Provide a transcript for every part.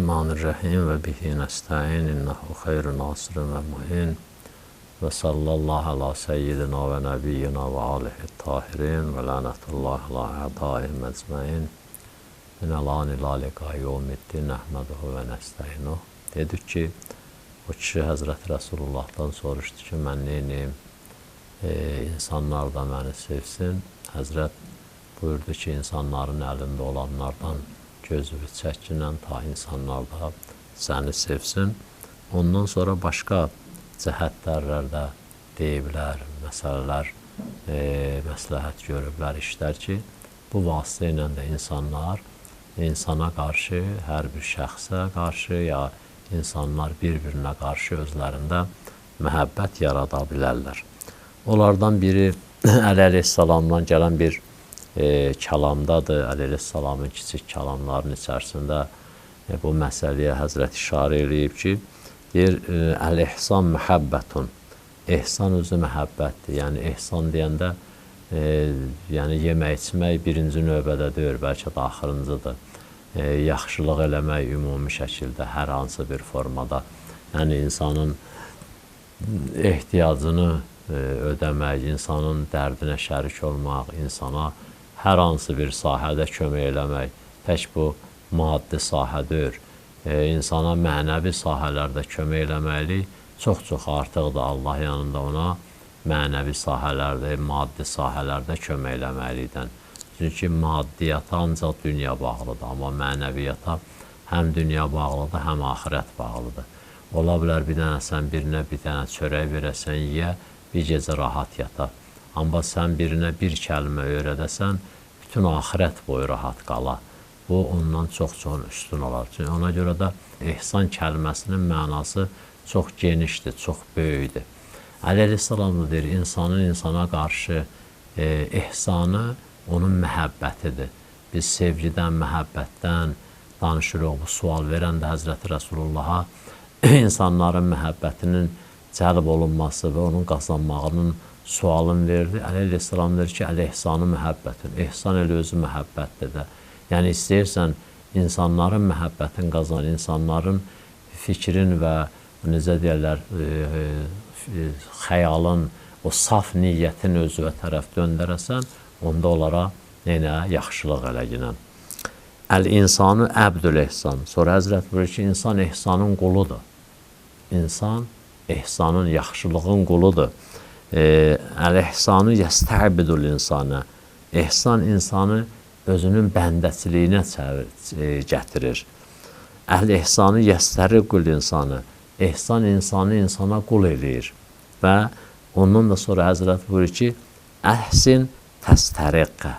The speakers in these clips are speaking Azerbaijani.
Bismillahirrahmanirrahim. Və bihi nəstəin innəhu xeyru nasirin və muhin. Və sallallahu ala seyyidina və nəbiyyina və alihi tahirin və lənətullah ala ədai məcməin min alani lalika yevmiddin əhməduhu və nəstəinuh dedik ki, o kişi Həzrəti Rəsulullahdan soruşdu ki, mən neyim, e, insanlar da məni sevsin. Həzrət buyurdu ki, insanların əlində olanlardan gözünü çəkinən ta insanlar da səni sevsin. Ondan sonra başqa cəhətlərdə deyiblər, məsələlər, e, məsləhət görüblər, işlər ki, bu vasitə ilə də insanlar insana qarşı, hər bir şəxsə qarşı ya insanlar bir-birinə qarşı özlərində məhəbbət yarada bilərlər. Onlardan biri Əli əleyhissalamdan gələn bir e, kəlamdadır. Əleyhissalamın kiçik kəlamlarının içərisində e, bu məsələyə Həzrət işarə eləyib ki, deyir, e, əl-ihsan məhəbbətun. Ehsan özü məhəbbətdir. Yəni, ehsan deyəndə e, yəni yemək içmək birinci növbədə deyir, bəlkə də axırıncıdır. E, yaxşılıq eləmək ümumi şəkildə hər hansı bir formada, yəni insanın ehtiyacını e, ödəmək, insanın dərdinə şərik olmaq, insana hər hansı bir sahədə kömək eləmək, tək bu maddi sahə deyil. E, insana mənəvi sahələrdə kömək eləməklik çox-çox artıqdır Allah yanında ona mənəvi sahələrdə, maddi sahələrdə kömək eləməklikdən. Çünki maddiyyata ancaq dünya bağlıdır, amma mənəviyyata həm dünya bağlıdır, həm axirət bağlıdır. Ola bilər bir dənə sən birinə bir dənə çörək verəsən, yeyə, bir gecə rahat yata. Amma sən birinə bir kəlmə öyrədəsən, bütün axirət boyu rahat qala. Bu ondan çox-çox üstün olar. Çünki ona görə də ehsan kəlməsinin mənası çox genişdir, çox böyükdür. Əli əleyhissalam deyir, insanın insana qarşı e, ehsanı onun məhəbbətidir. Biz sevgidən, məhəbbətdən danışırıq. Bu sual verən də Həzrəti Rəsulullaha insanların məhəbbətinin cəlb olunması və onun qazanmağının sualını verdi. Əleyhissalam deyir ki, əl-ehsanı məhəbbətin. Ehsan elə özü məhəbbətdir də. Yəni istəyirsən insanların məhəbbətin qazan, insanların fikrin və necə deyirlər, e, e, xəyalın, o saf niyyətin özünə tərəf döndərəsən, onda onlara yenə yaxşılıq eləginən. Əl-insanı əbdül ehsan. Sonra Həzrət buyurur ki, insan ehsanın quludur. İnsan ehsanın, yaxşılığın quludur. E, Əl-ehsanı yəstəbidul insana. Ehsan insanı özünün bəndəçiliyinə e, gətirir. Əhl-ehsanı yəstəriqul insanı. Ehsan insanı insana qul eləyir. Və ondan da sonra Həzrət buyurur ki, əhsin təstəriqə.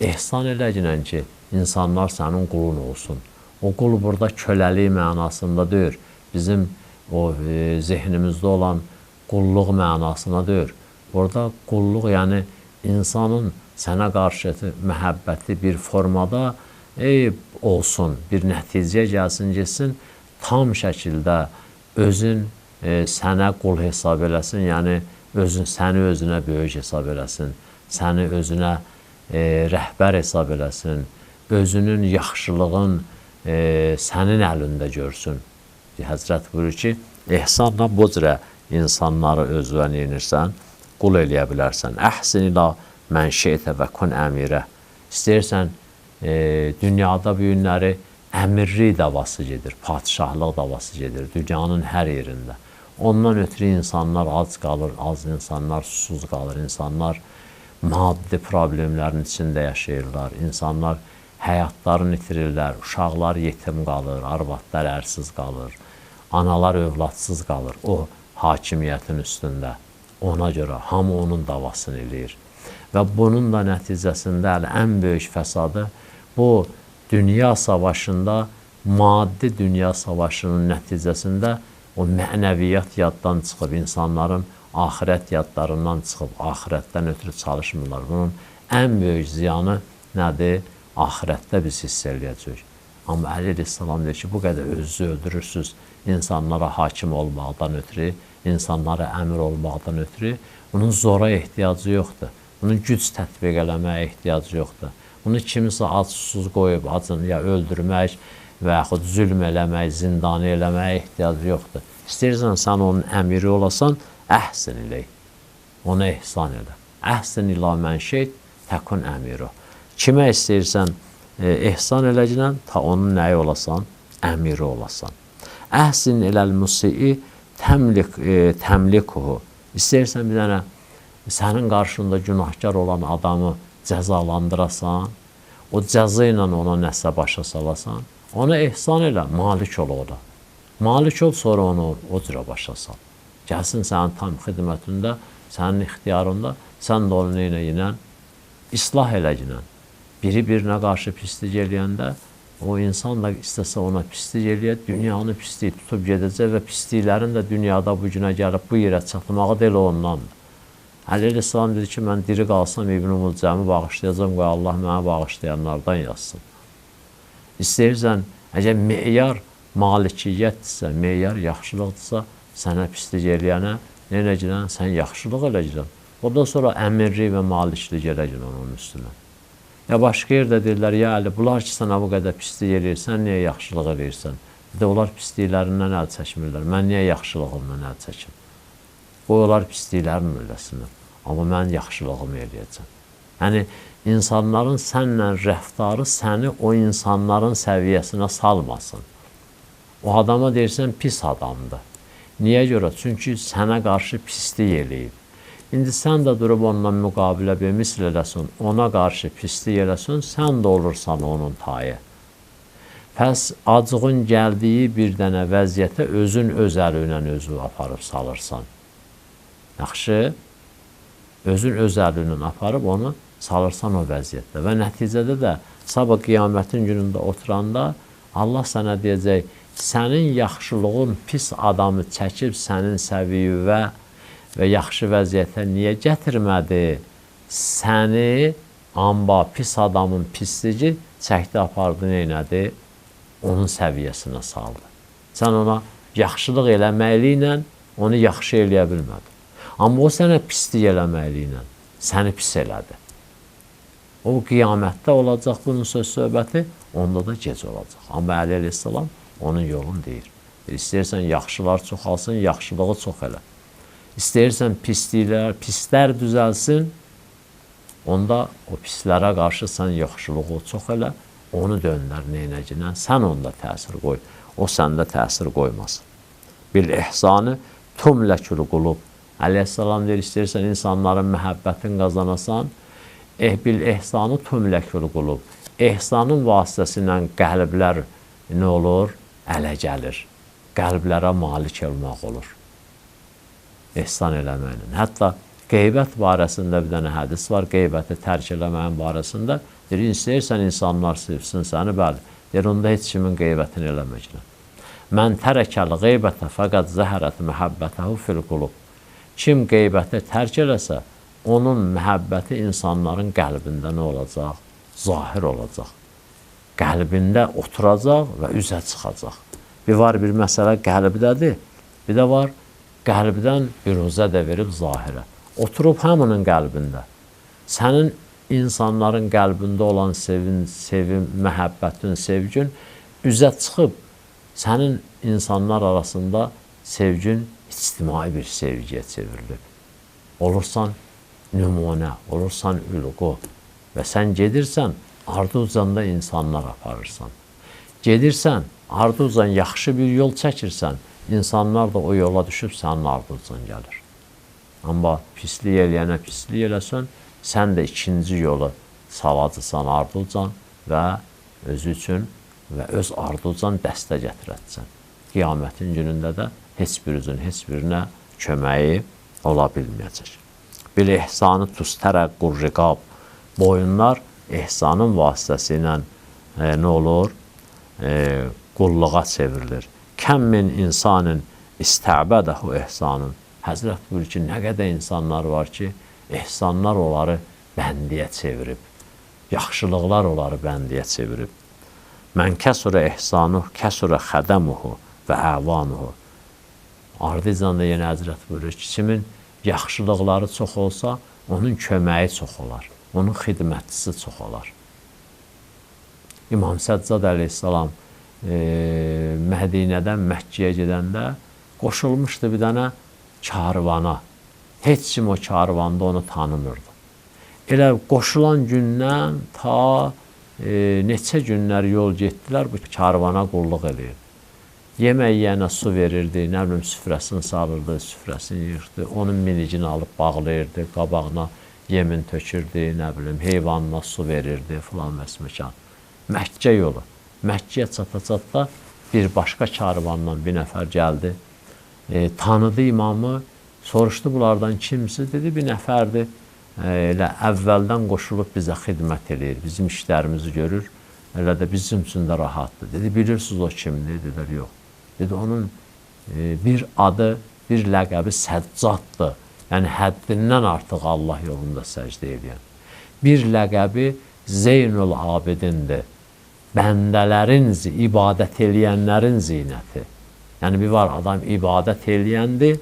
Ehsan eləginən ki, insanlar sənin qulun olsun. O qul burada köləlik mənasında deyir. Bizim o e, zehnimizdə olan qulluq mənasına deyir. Burada qulluq yəni insanın sənə qarşı məhəbbəti bir formada ey olsun, bir nəticəyə gəlsin, getsin, tam şəkildə özün e, sənə qul hesab eləsin, yəni özün səni özünə böyük hesab eləsin səni özünə e, rəhbər hesab eləsin, özünün yaxşılığın e, sənin əlində görsün. Həzrət buyurur ki, ehsanla bu cürə insanları özünə yenirsən, qul eləyə bilərsən. Əhsin ilə mən şeytə və kun əmirə. İstəyirsən, e, dünyada bu günləri əmirlik davası gedir, padişahlıq davası gedir dünyanın hər yerində. Ondan ötürü insanlar ac qalır, az insanlar susuz qalır, insanlar maddi problemlərin içində yaşayırlar. İnsanlar həyatlarını itirirlər, uşaqlar yetim qalır, arvadlar ərsiz qalır, analar övladsız qalır o hakimiyyətin üstündə. Ona görə hamı onun davasını eləyir. Və bunun da nəticəsində ən böyük fəsadı bu dünya savaşında, maddi dünya savaşının nəticəsində o mənəviyyat yaddan çıxıb insanların axirət yadlarından çıxıb, axirətdən ötürü çalışmırlar. Bunun ən böyük ziyanı nədir? Axirətdə biz hiss eləyəcəyik. Amma Əli Rəssalam deyir ki, bu qədər özünüzü öldürürsünüz insanlara hakim olmaqdan ötürü, insanlara əmir olmaqdan ötürü. Bunun zora ehtiyacı yoxdur. Bunun güc tətbiq eləməyə ehtiyacı yoxdur. Bunu kimisə susuz qoyub, acın ya öldürmək və yaxud zülm eləmək, zindanı eləməyə ehtiyac yoxdur. İstəyirsən sən onun əmiri olasan, əhsin elək. Ona ehsan elə. Əhsin ilə mən şey təkun əmiru. Kimə istəyirsən e, ehsan eləcəksən, ta onun nəyi olasan? Əmiri olasan. Əhsin eləl musii təmlik e, təmlikuhu. İstəyirsən bir dənə sənin qarşında günahkar olan adamı cəzalandırasan, o cəza ilə ona nəsə başa salasan, ona ehsan elə, malik ol ona. Malik ol, sonra onu o cürə başa sal. Gəlsin sənin tam xidmətində, sənin ixtiyarında, sən də onu ilə islah eləcəksən. Biri birinə qarşı pislik eləyəndə, o insan da istəsə ona pislik eləyə, dünyanı pislik tutub gedəcək və pisliklərin də dünyada bu günə gəlib bu yerə çatmağı da elə ondandır. Əli Rəssalam dedi ki, mən diri qalsam İbn-i Mulcəmi bağışlayacam və Allah mənə bağışlayanlardan yazsın. İstəyirsən, əgər meyar malikiyyətdirsə, meyar yaxşılıqdırsa, sənə pislik eləyənə nə edəcəksən? Sən yaxşılıq eləcəksən. Ondan sonra əmirlik və maliklik eləcəksən onun üstünə. Ya başqa yerdə deyirlər, ya Əli, bunlar ki, sənə bu qədər pislik eləyirsən, niyə yaxşılıq eləyirsən? Bir də onlar pisliklərindən əl çəkmirlər. Mən niyə yaxşılığımdan əl çəkim? Qoyular pisliklərin öləsinə. Amma mən yaxşılığımı eləyəcəm. Yəni, insanların sənlə rəftarı səni o insanların səviyyəsinə salmasın. O adama deyirsən, pis adamdır. Niyə görə? Çünki sənə qarşı pislik eləyib. İndi sən də durub onunla müqabilə bir misl eləsin, ona qarşı pislik eləsin, sən də olursan onun tayı. Pəs acığın gəldiyi bir dənə vəziyyətə özün öz əli ilə özü aparıb salırsan. Yaxşı, özün öz əli ilə aparıb onu salırsan o vəziyyətdə və nəticədə də sabah qiyamətin günündə oturanda Allah sənə deyəcək, sənin yaxşılığın pis adamı çəkib sənin səviyyəvə və yaxşı vəziyyətə niyə gətirmədi? Səni amba pis adamın pislici çəkdi, apardı, neynədi? Onun səviyyəsinə saldı. Sən ona yaxşılıq eləməklə onu yaxşı eləyə bilmədin. Amma o sənə pislik eləməyi ilə səni pis elədi. O qiyamətdə olacaq bunun söz söhbəti, onda da gec olacaq. Amma Əli əleyhissalam onun yolunu deyir. İstəyirsən yaxşılar çoxalsın, yaxşılığı çox elə. İstəyirsən pisliklər, pislər düzəlsin, onda o pislərə qarşı sən yaxşılığı çox elə, onu döndər neynəcinə, sən onda təsir qoy. O səndə təsir qoymasın. Bil ihsanı tumləkül qulub Əleyhissalam deyir, istəyirsən insanların məhəbbətini qazanasan, eh bil ehsanı tümləkül qulub. Ehsanın vasitəsilə qəlblər nə olur? Ələ gəlir. Qəlblərə malik olmaq olur. Ehsan eləməklə. Hətta qeybət barəsində bir dənə hədis var. Qeybəti tərk eləməyin barəsində deyir, istəyirsən insanlar sevsin səni, bəli. Deyir, onda heç kimin qeybətini eləməklə. Mən tərəkəl qeybətə fəqət zəhərət məhəbbətəhu fil qulub. Kim qeybəti tərk eləsə, onun məhəbbəti insanların qəlbində nə olacaq? Zahir olacaq. Qəlbində oturacaq və üzə çıxacaq. Bir var bir məsələ qəlbdədir, bir də var qəlbdən büruzə də verib zahirə. Oturub hamının qəlbində. Sənin insanların qəlbində olan sevin, sevim, məhəbbətin, sevgin üzə çıxıb sənin insanlar arasında sevgin ictimai bir sevgiyə çevrilib. Olursan nümunə, olursan ülqu və sən gedirsən, arducanda insanlar aparırsan. Gedirsən, arducan yaxşı bir yol çəkirsən, insanlar da o yola düşüb sənin arducan gəlir. Amma pislik eləyənə pislik eləsən, sən də ikinci yolu savacısan arducan və özü üçün və öz arducan dəstə gətirətsən. Qiyamətin günündə də heç birinizin heç birinə köməyi ola bilməyəcək. Bil ehsanı tustərə qurriqab. Boyunlar ehsanın vasitəsilə e, nə olur? E, qulluğa çevrilir. Kəm min insanın istəbədəhu ehsanın. Həzrət buyurur ki, nə qədər insanlar var ki, ehsanlar onları bəndiyə çevirib. Yaxşılıqlar onları bəndiyə çevirib. Mən kəsurə ehsanuh, kəsurə xədəmuhu və əvanuhu. Ardıcan da yenə Həzrət buyurur ki, kimin yaxşılıqları çox olsa, onun köməyi çox olar, onun xidmətçisi çox olar. İmam Səccad əleyhissalam e, Mədinədən Məkkəyə gedəndə qoşulmuşdu bir dənə karvana. Heç kim o karvanda onu tanımırdı. Elə qoşulan gündən ta e, neçə günlər yol getdilər, bu karvana qulluq eləyirdi. Yemək yeyənə su verirdi, nə bilim süfrəsini salırdı, süfrəsini yığırdı, onun minicini alıb bağlayırdı, qabağına yemin tökürdü, nə bilim heyvanına su verirdi filan məsməkan. Məkkə yolu. Məkkəyə çata-çatda bir başqa karvanla bir nəfər gəldi. E, tanıdı imamı, soruşdu bunlardan kimsi, dedi bir nəfərdir. E, elə əvvəldən qoşulub bizə xidmət eləyir, bizim işlərimizi görür. Elə də bizim üçün də rahatdır. Dedi bilirsiniz o kimdir? Dedilər yox. Dedi onun e, bir adı, bir ləqəbi Səccaddır. Yəni həddindən artıq Allah yolunda səcdə edən. Bir ləqəbi Zeynul Abidindir. Bəndələrin, ibadət eləyənlərin zinəti. Yəni bir var adam ibadət eləyəndir,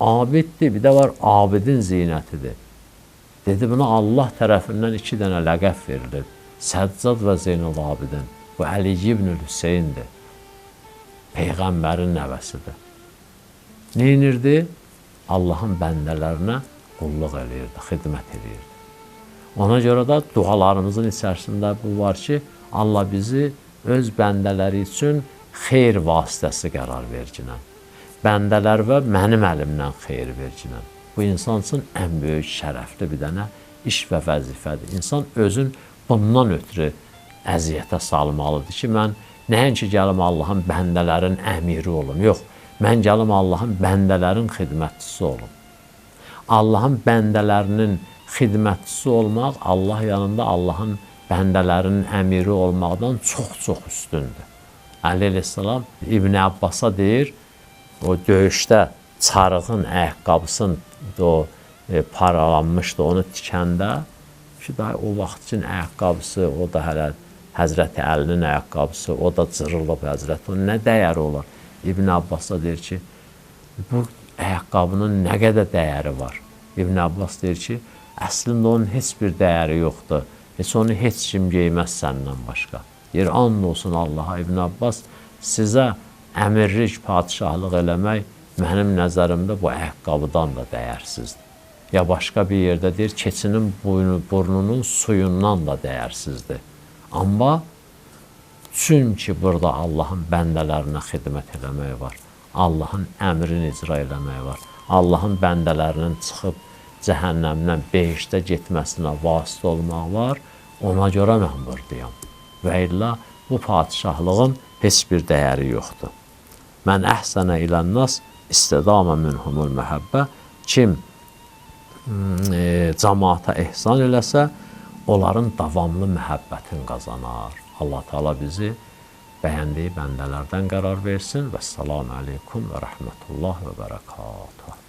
abiddir, bir də var abidin zinətidir. Dedi buna Allah tərəfindən iki dənə ləqəb verilir. Səccad və Zeynul Abidin. Bu Əli ibn Hüseyndir. Peyğəmbərin nəvəsidir. Neynirdi? Allahın bəndələrinə qulluq eləyirdi, xidmət eləyirdi. Ona görə də dualarımızın içərisində bu var ki, Allah bizi öz bəndələri üçün xeyr vasitəsi qərar vercinən. Bəndələr və mənim əlimdən xeyr vercinən. Bu insan üçün ən böyük şərəfli bir dənə iş və vəzifədir. İnsan özün bundan ötürü əziyyətə salmalıdır ki, mən Nəinki gəlim Allahın bəndələrin əmiri olum. Yox, mən gəlim Allahın bəndələrin xidmətçisi olum. Allahın bəndələrinin xidmətçisi olmaq Allah yanında Allahın bəndələrinin əmiri olmaqdan çox-çox üstündür. Əli əleyhissalam İbn Abbasa deyir, o döyüşdə çarığın ayaqqabısını o e, paralanmışdı, onu tikəndə ki, daha o vaxt üçün ayaqqabısı, o da hələ Həzrəti Əlinin ayaqqabısı, o da cırılıb Həzrət. Onun nə dəyəri olar? İbn Abbas da deyir ki, bu ayaqqabının nə qədər dəyəri var? İbn Abbas deyir ki, əslində onun heç bir dəyəri yoxdur. Heç onu heç kim geyməz səndən başqa. Deyir, and olsun Allaha İbn Abbas, sizə əmirlik, padişahlıq eləmək mənim nəzərimdə bu ayaqqabıdan da dəyərsizdir. Ya başqa bir yerdə deyir, keçinin boynu, burnunun suyundan da dəyərsizdir. Amma çünki burada Allahın bəndələrinə xidmət eləmək var. Allahın əmrini icra eləmək var. Allahın bəndələrinin çıxıb cəhənnəmdən behişdə getməsinə vasitə olmaq var. Ona görə mən buradayam. Və illə bu padişahlığın heç bir dəyəri yoxdur. Mən əhsənə ilənnas istidamə minhumul məhəbbə kim e, cəmaata ehsan eləsə, onların davamlı məhəbbətin qazanar. Allah Taala bizi bəyəndiyi bəndələrdən qərar versin və salam əleykum və rəhmətullah və bərəkatuhu.